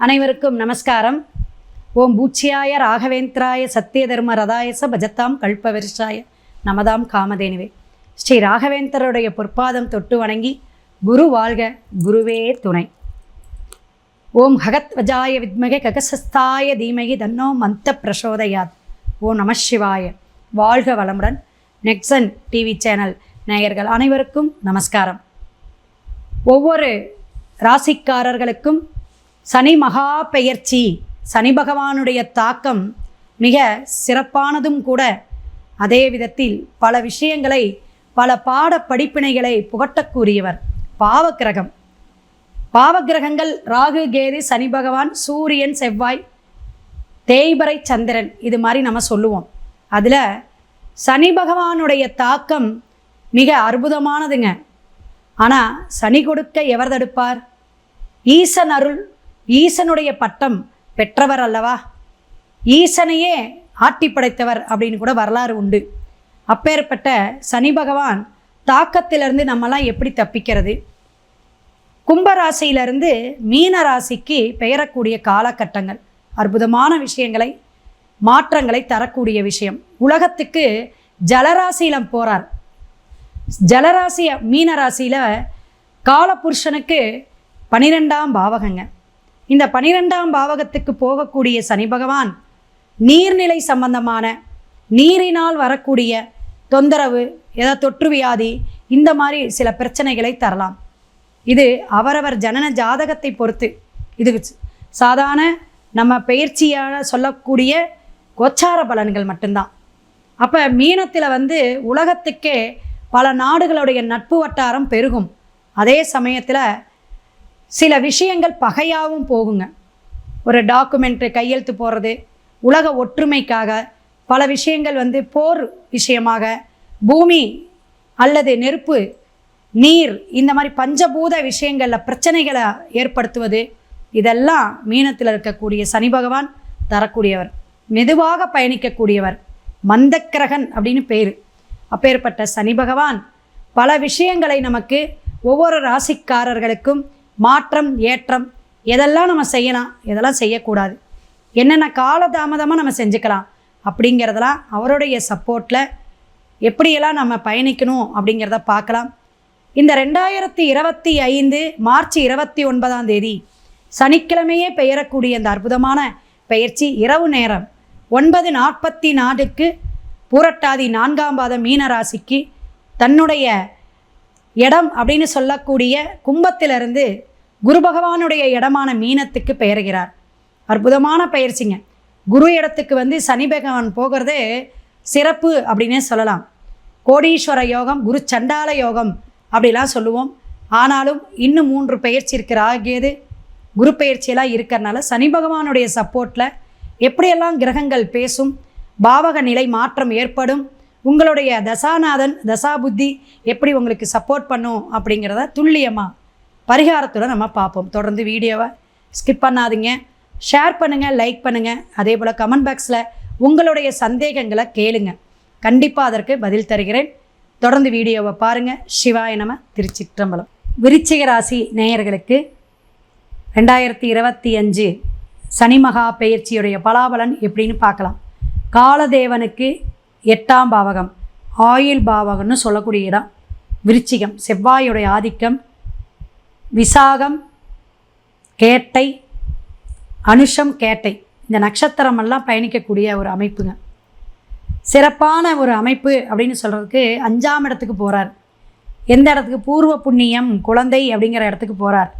அனைவருக்கும் நமஸ்காரம். ஓம் பூச்சியாய ராகவேந்திராய சத்திய தர்ம ரதாயச பஜத்தாம் கல்பவரிஷாய நமதாம் காமதேனுவே. ஸ்ரீ ராகவேந்தருடைய பொற்பாதம் தொட்டு வணங்கி குரு வாழ்க குருவே துணை. ஓம் ஹகத்வஜாய வித்மகே ககசஸ்தாய தீமகி தன்னோ மந்த பிரசோதயாத். ஓம் நம சிவாய. வாழ்க வளமுடன். நெக்ஸன் டிவி சேனல் நேயர்கள் அனைவருக்கும் நமஸ்காரம். ஒவ்வொரு ராசிக்காரர்களுக்கும் சனி மகா பெயர்ச்சி. சனி பகவானுடைய தாக்கம் மிக சிறப்பானதும் கூட. அதே விதத்தில் பல விஷயங்களை பல பாட படிப்பினைகளை புகட்டக்கூடியவர் பாவக்கிரகம். பாவக்கிரகங்கள் ராகு கேது சனி பகவான் சூரியன் செவ்வாய் தேய்பறை சந்திரன் இது மாதிரி நம்ம சொல்லுவோம். அதில் சனி பகவானுடைய தாக்கம் மிக அற்புதமானதுங்க. ஆனால் சனி கொடுக்க எவர் தடுப்பார்? ஈசன் அருள் ஈசனுடைய பட்டம் பெற்றவர் அல்லவா? ஈசனையே ஆட்டி படைத்தவர் அப்படின்னு கூட வரலாறு உண்டு. அப்பேற்பட்ட சனி பகவான் தாக்கத்திலிருந்து நம்மலாம் எப்படி தப்பிக்கிறது? கும்பராசியிலிருந்து மீன ராசிக்கு பெயரக்கூடிய காலகட்டங்கள் அற்புதமான விஷயங்களை மாற்றங்களை தரக்கூடிய விஷயம். உலகத்துக்கு ஜலராசியிலம் போகிறார் ஜலராசி மீன ராசியில் காலபுருஷனுக்கு பனிரெண்டாம் பாவகங்க. இந்த பனிரெண்டாம் பாவகத்துக்கு போகக்கூடிய சனி பகவான் நீர்நிலை சம்பந்தமான நீரினால் வரக்கூடிய தொந்தரவு ஏதாவது தொற்று வியாதி இந்த மாதிரி சில பிரச்சனைகளை தரலாம். இது அவரவர் ஜனன ஜாதகத்தை பொறுத்து. இது சாதாரண நம்ம பயிற்சியாக சொல்லக்கூடிய கோச்சார பலன்கள் மட்டும்தான். அப்போ மீனத்தில் வந்து உலகத்துக்கே பல நாடுகளுடைய நட்பு வட்டாரம் பெருகும். அதே சமயத்தில் சில விஷயங்கள் பகையாகவும் போகுங்க. ஒரு டாக்குமெண்ட்டு கையெழுத்து போடுறது உலக ஒற்றுமைக்காக பல விஷயங்கள் வந்து போர் விஷயமாக பூமி அல்லது நெருப்பு நீர் இந்த மாதிரி பஞ்சபூத விஷயங்களில் பிரச்சனைகளை ஏற்படுத்துவது இதெல்லாம் மீனத்தில் இருக்கக்கூடிய சனி பகவான் தரக்கூடியவர். மெதுவாக பயணிக்கக்கூடியவர். மந்தக்கிரகன் அப்படின்னு பேர். அப்பேற்பட்ட சனி பகவான் பல விஷயங்களை நமக்கு ஒவ்வொரு ராசிக்காரர்களுக்கும் மாற்றம் ஏற்றம் எதெல்லாம் நம்ம செய்யலாம் எதெல்லாம் செய்யக்கூடாது என்னென்ன காலதாமதமாக நம்ம செஞ்சுக்கலாம் அப்படிங்கிறதெல்லாம் அவருடைய சப்போர்ட்டில் எப்படியெல்லாம் நம்ம பயணிக்கணும் அப்படிங்கிறத பார்க்கலாம். இந்த ரெண்டாயிரத்தி இருபத்தி ஐந்து மார்ச் இருபத்தி ஒன்பதாம் தேதி சனிக்கிழமையே பெயரக்கூடிய இந்த அற்புதமான பயிற்சி இரவு நேரம் ஒன்பது நாற்பத்தி நாலுக்கு பூரட்டாதி நான்காம் பாதம் மீனராசிக்கு தன்னுடைய இடம் அப்படின்னு சொல்லக்கூடிய கும்பத்திலிருந்து குரு பகவானுடைய இடமான மீனத்துக்கு பெயர்கிறார். அற்புதமான பயிற்சிங்க குரு இடத்துக்கு வந்து சனி பகவான் போகிறதே சிறப்பு அப்படின்னே சொல்லலாம். கோடீஸ்வர யோகம் குரு சண்டால யோகம் அப்படிலாம் சொல்லுவோம். ஆனாலும் இன்னும் மூன்று பயிற்சி இருக்கிற ஆகியது குரு பயிற்சியெல்லாம் இருக்கிறனால சனி பகவானுடைய சப்போர்ட்டில் எப்படியெல்லாம் கிரகங்கள் பேசும் பாவக நிலை மாற்றம் ஏற்படும் உங்களுடைய தசாநாதன் தசா புத்தி எப்படி உங்களுக்கு சப்போர்ட் பண்ணும் அப்படிங்கிறத துல்லியமாக பரிகாரத்துடன் நம்ம பார்ப்போம். தொடர்ந்து வீடியோவை ஸ்கிப் பண்ணாதீங்க. ஷேர் பண்ணுங்கள் லைக் பண்ணுங்கள் அதே போல் கமெண்ட் பாக்ஸில் உங்களுடைய சந்தேகங்களை கேளுங்க. கண்டிப்பாக அதற்கு பதில் தருகிறேன். தொடர்ந்து வீடியோவை பாருங்கள் சிவாய நம திருச்சிற்றம்பலம். விருச்சிக ராசி நேயர்களுக்கு ரெண்டாயிரத்தி இருபத்தி அஞ்சு சனி மகா பெயர்ச்சியுடைய பலாபலன் எப்படின்னு பார்க்கலாம். காலதேவனுக்கு எட்டாம் பாவகம் ஆயுள் பாவகம்னு சொல்லக்கூடிய இடம். விருச்சிகம் செவ்வாயுடைய ஆதிக்கம் விசாகம் கேட்டை அனுஷம் கேட்டை. இந்த நட்சத்திரமெல்லாம் பயணிக்கக்கூடிய ஒரு அமைப்புங்க. சிறப்பான ஒரு அமைப்பு அப்படின்னு சொல்கிறதுக்கு அஞ்சாம் இடத்துக்கு போகிறார் எந்த இடத்துக்கு? பூர்வ புண்ணியம் குழந்தை அப்படிங்கிற இடத்துக்கு போகிறார்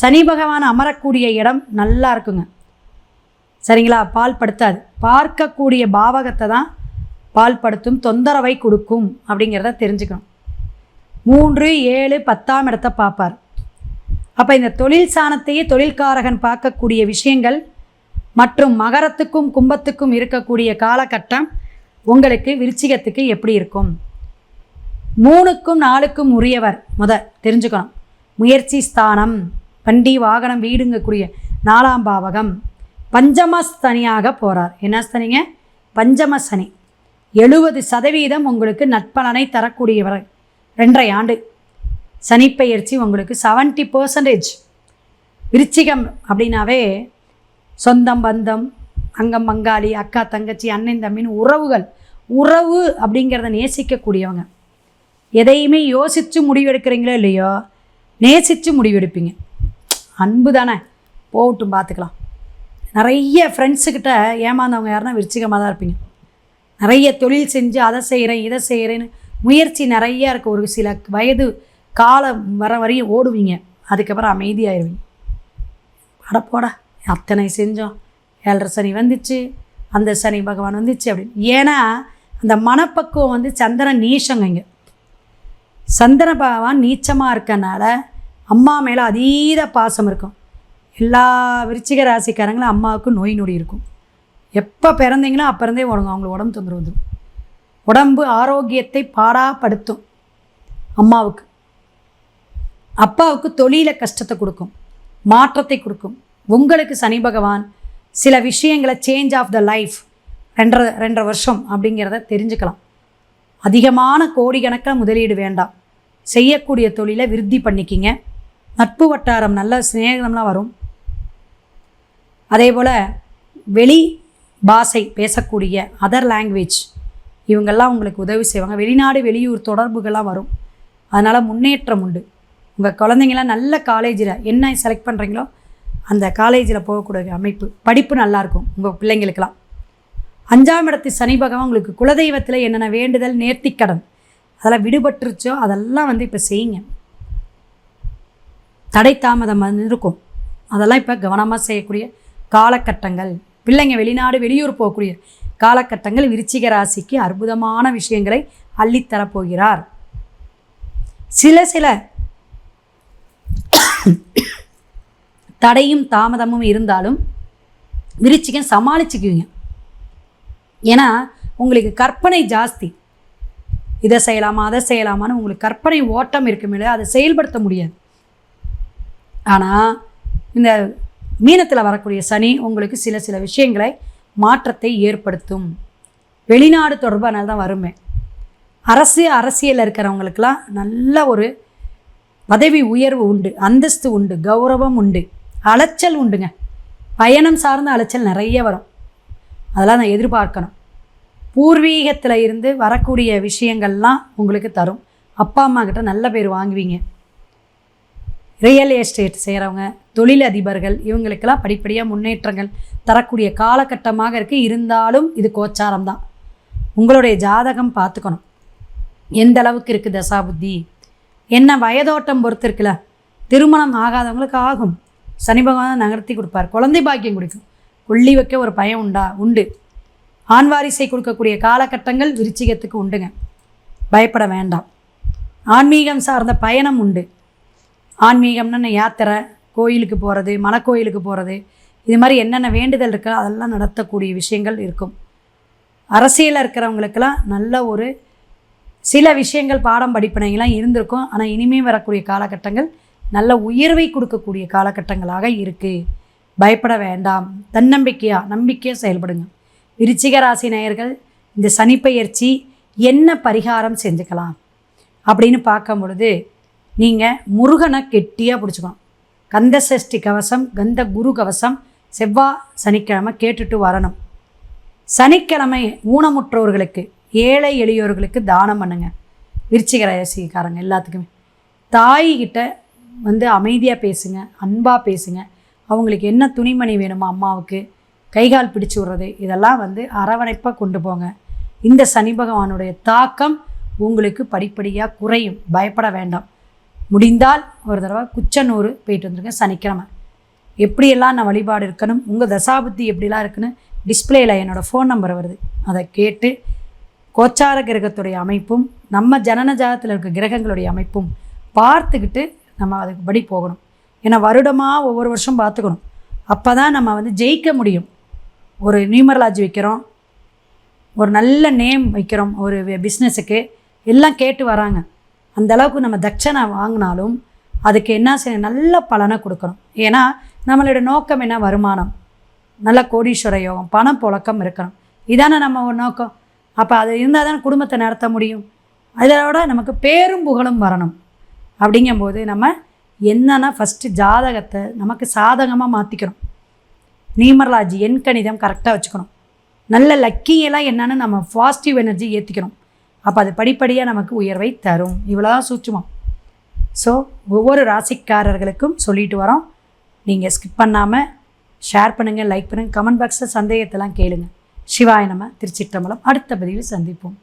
சனி பகவான் அமரக்கூடிய இடம் நல்லா இருக்குங்க. சரிங்களா? பால் படுத்தாது. பார்க்கக்கூடிய பாவகத்தை தான் பால் படுத்தும் தொந்தரவை கொடுக்கும் அப்படிங்கிறத தெரிஞ்சுக்கணும். மூன்று ஏழு பத்தாம் இடத்தை பார்ப்பார். அப்போ இந்த தொழில் சாணத்தையே தொழில்காரகன் பார்க்கக்கூடிய விஷயங்கள் மற்றும் மகரத்துக்கும் கும்பத்துக்கும் இருக்கக்கூடிய காலகட்டம் உங்களுக்கு விருச்சிகத்துக்கு எப்படி இருக்கும்? மூணுக்கும் நாலுக்கும் உரியவர் முத தெரிஞ்சுக்கணும். முயற்சி ஸ்தானம் வண்டி வாகனம் வீடுங்கக்கூடிய நாலாம் பாவகம். பஞ்சமஸ்தனியாக போகிறார் என்ன ஸ்தனிங்க? பஞ்சம சனி எழுபது சதவீதம் உங்களுக்கு நட்பலனை தரக்கூடியவர். ரெண்டரை ஆண்டு. சனிப்பெயர்ச்சி உங்களுக்கு செவன்ட்டி பர்சன்டேஜ் விருச்சிகம் அப்படின்னாவே சொந்தம் பந்தம் அங்கம் பங்காளி அக்கா தங்கச்சி அண்ணன் தம்பின்னு உறவுகள். உறவு அப்படிங்கிறத நேசிக்கக்கூடியவங்க. எதையுமே யோசித்து முடிவெடுக்கிறீங்களோ இல்லையோ நேசித்து முடிவெடுப்பீங்க. அன்பு தானே. போகட்டும் பார்த்துக்கலாம் நிறைய ஃப்ரெண்ட்ஸுக்கிட்ட ஏமாந்தவங்க யாருன்னா விருச்சிகமாக தான் இருப்பீங்க. நிறைய தொழில் செஞ்சு அதை செய்கிறேன் இதை செய்கிறேன்னு முயற்சி நிறையா இருக்குது ஒரு சில வயது காலம் வர வரையும் ஓடுவீங்க. அதுக்கப்புறம் அமைதியாயிருவீங்க. அட போடா அத்தனை செஞ்சோம். ஏழரை சனி வந்துச்சு அந்த சனி பகவான் வந்துச்சு அப்படின்னு. ஏன்னா அந்த மனப்பக்குவம் வந்து சந்திரன் நீச்சங்க இங்கே. சந்திர பகவான் நீச்சமாக இருக்கனால அம்மா மேலே அதீத பாசம் இருக்கும். எல்லா விருச்சிக ராசிக்காரங்களும் அம்மாவுக்கும் நோய் நொடி இருக்கும். எப்போ பிறந்தீங்களோ அப்போ இருந்தே உடம்பு அவங்களுக்கு உடம்பு தொந்தரவு வந்துடும் உடம்பு ஆரோக்கியத்தை பாடாப்படுத்தும் அம்மாவுக்கு. அப்பாவுக்கு தொழில கஷ்டத்தை கொடுக்கும் மாற்றத்தை கொடுக்கும். உங்களுக்கு சனி பகவான் சில விஷயங்களை சேஞ்ச் ஆஃப் த லைஃப் ரெண்டரை ரெண்டரை வருஷம் அப்படிங்கிறத தெரிஞ்சுக்கலாம். அதிகமான கோடிக்கணக்கில் முதலீடு வேண்டாம். செய்யக்கூடிய தொழிலை விருத்தி பண்ணிக்கிங்க. நட்பு வட்டாரம் நல்ல சிநேகம்லாம் வரும். அதே போல் வெளி பாஷை பேசக்கூடிய அதர் லாங்குவேஜ் இவங்கெல்லாம் உங்களுக்கு உதவி செய்வாங்க. வெளிநாடு வெளியூர் தொடர்புகள்லாம் வரும். அதனால் முன்னேற்றம் உண்டு. உங்கள் குழந்தைங்களாம் நல்ல காலேஜில் என்ன செலக்ட் பண்ணுறீங்களோ அந்த காலேஜில் போகக்கூடிய அமைப்பு படிப்பு நல்லாயிருக்கும் உங்கள் பிள்ளைங்களுக்கெல்லாம். அஞ்சாம் இடத்து சனி பகவான் உங்களுக்கு குலதெய்வத்தில் என்னென்ன வேண்டுதல் நேர்த்திக்கடன் அதெல்லாம் விடுபட்டுருச்சோ அதெல்லாம் வந்து இப்போ செய்யுங்க. தடை தாமதம் வந்து இருக்கும். அதெல்லாம் இப்போ கவனமாக செய்யக்கூடிய காலகட்டங்கள். பிள்ளைங்க வெளிநாடு வெளியூர் போகக்கூடிய காலகட்டங்கள் விருச்சிக ராசிக்கு அற்புதமான விஷயங்களை அள்ளித்தரப்போகிறார். சில சில தடையும் தாமதமும் இருந்தாலும் விருச்சிகம் சமாளிச்சுக்குவீங்க. ஏன்னா உங்களுக்கு கற்பனை ஜாஸ்தி. இதை செய்யலாமா அதை செய்யலாமான்னு உங்களுக்கு கற்பனை ஓட்டம் இருக்குமே அதை செயல்படுத்த முடியாது. ஆனால் இந்த மீனத்தில் வரக்கூடிய சனி உங்களுக்கு சில சில விஷயங்களை மாற்றத்தை ஏற்படுத்தும். வெளிநாடு தொடர்பான தான் வருமே. அரசு அரசியலில் இருக்கிறவங்களுக்கெல்லாம் நல்ல ஒரு பதவி உயர்வு உண்டு அந்தஸ்து உண்டு கௌரவம் உண்டு. அலைச்சல் உண்டுங்க. பயணம் சார்ந்த அலைச்சல் நிறைய வரும். அதெல்லாம் நான் எதிர்பார்க்கணும். பூர்வீகத்தில் இருந்து வரக்கூடிய விஷயங்கள்லாம் உங்களுக்கு தரும். அப்பா அம்மா கிட்ட நல்ல பேர் வாங்குவீங்க. ரியல் எஸ்டேட் செய்கிறவங்க தொழில் அதிபர்கள் இவங்களுக்கெல்லாம் படிப்படியாக முன்னேற்றங்கள் தரக்கூடிய காலகட்டமாக இருக்குது இருந்தாலும் இது கோச்சாரம் தான் உங்களுடைய ஜாதகம் பார்த்துக்கணும். எந்த அளவுக்கு இருக்குது தசாபுத்தி? என்ன வயதோட்டம் பொறுத்து இருக்குல்ல திருமணம் ஆகாதவங்களுக்கு ஆகும். சனி பகவான் நகர்த்தி கொடுப்பார். குழந்தை பாக்கியம் கொடுக்கும். கொள்ளி வைக்க ஒரு பயம் உண்டா? உண்டு. ஆண் வாரிசை கொடுக்கக்கூடிய காலகட்டங்கள் விருச்சிகத்துக்கு உண்டுங்க. பயப்பட வேண்டாம். ஆன்மீகம் சார்ந்த பயணம் உண்டு. ஆன்மீகம்னு யாத்திரை கோயிலுக்கு போகிறது மலைக்கோயிலுக்கு போகிறது இது மாதிரி என்னென்ன வேண்டுதல் இருக்கோ அதெல்லாம் நடத்தக்கூடிய விஷயங்கள் இருக்கும். அரசியலில் இருக்கிறவங்களுக்கெல்லாம் நல்ல ஒரு சில விஷயங்கள் பாடம் படிப்பினைகள்லாம் இருந்திருக்கும். ஆனால் இனிமே வரக்கூடிய காலகட்டங்கள் நல்ல உயர்வை கொடுக்கக்கூடிய காலகட்டங்களாக இருக்குது பயப்பட வேண்டாம். தன்னம்பிக்கையாக நம்பிக்கையாக செயல்படுங்க. விருச்சிக ராசி நேயர்கள் இந்த சனிப்பெயர்ச்சி என்ன பரிகாரம் செஞ்சுக்கலாம் அப்படின்னு பார்க்கும் பொழுது நீங்கள் முருகனை கெட்டியாக பிடிச்சிக்கணும். கந்த சஷ்டி கவசம் கந்த குரு கவசம் செவ்வாய் சனிக்கிழமை கேட்டுட்டு வரணும். சனிக்கிழமை ஊனமுற்றோர்களுக்கு ஏழை எளியோர்களுக்கு தானம் பண்ணுங்க. விருச்சிக ராசிக்காரங்க எல்லாத்துக்குமே. தாய்கிட்ட வந்து அமைதியாக பேசுங்க அன்பாக பேசுங்க. அவங்களுக்கு என்ன துணிமணி வேணுமோ அம்மாவுக்கு கைகால் பிடிச்சி விடுறது இதெல்லாம் வந்து அரவணைப்பாக கொண்டு போங்க. இந்த சனி பகவானுடைய தாக்கம் உங்களுக்கு படிப்படியாக குறையும். பயப்பட வேண்டாம். முடிந்தால் ஒரு தடவை குச்சனூர் போயிட்டு வந்துருங்க சனிக்கிழமை. எப்படியெல்லாம் நான் வழிபாடு இருக்கணும் உங்கள் தசாபுத்தி எப்படிலாம் இருக்குன்னு டிஸ்பிளேயில் என்னோடய ஃபோன் நம்பர் வருது. அதை கேட்டு கோச்சார கிரகத்துடைய அமைப்பும் நம்ம ஜனன ஜாதத்தில் இருக்க கிரகங்களுடைய அமைப்பும் பார்த்துக்கிட்டு நம்ம அதுக்கு படி போகணும். ஏன்னா வருடமாக ஒவ்வொரு வருஷம் பார்த்துக்கணும். அப்போ தான் நம்ம வந்து ஜெயிக்க முடியும். ஒரு நியூமரலாஜி வைக்கிறோம். ஒரு நல்ல நேம் வைக்கிறோம். ஒரு பிஸ்னஸுக்கு. எல்லாம் கேட்டு வராங்க. அந்த அளவுக்கு நம்ம தட்சணை வாங்கினாலும் அதுக்கு என்ன செய்ய நல்ல பலனை கொடுக்கணும். ஏன்னா நம்மளோட நோக்கம் என்ன? வருமானம். நல்ல கோடீஸ்வர யோகம். பணம் புழக்கம் இருக்கணும். இதானே நம்ம ஒரு நோக்கம். அப்போ அது இருந்தால் தான் குடும்பத்தை நடத்த முடியும். அதோட நமக்கு பேரும் புகழும் வரணும். அப்படிங்கும்போது நம்ம என்னன்னா ஃபஸ்ட்டு ஜாதகத்தை நமக்கு சாதகமாக மாற்றிக்கணும் நீமர்லாஜி எண் கணிதம் கரெக்டாக வச்சுக்கணும். நல்ல லக்கியெல்லாம் என்னென்னு நம்ம பாசிட்டிவ் எனர்ஜி ஏற்றிக்கணும் அப்போ அது படிப்படியாக நமக்கு உயர்வை தரும். இவ்வளோதான் சூட்சுமம். ஸோ ஒவ்வொரு ராசிக்காரர்களுக்கும் சொல்லிட்டு வரோம். நீங்கள் ஸ்கிப் பண்ணாமல் ஷேர் பண்ணுங்கள் லைக் பண்ணுங்கள் கமெண்ட் பாக்ஸில் சந்தேகத்தெல்லாம் கேளுங்கள் சிவாய நம்ம திருச்சிற்றம்பலம். அடுத்த பதிவில் சந்திப்போம்.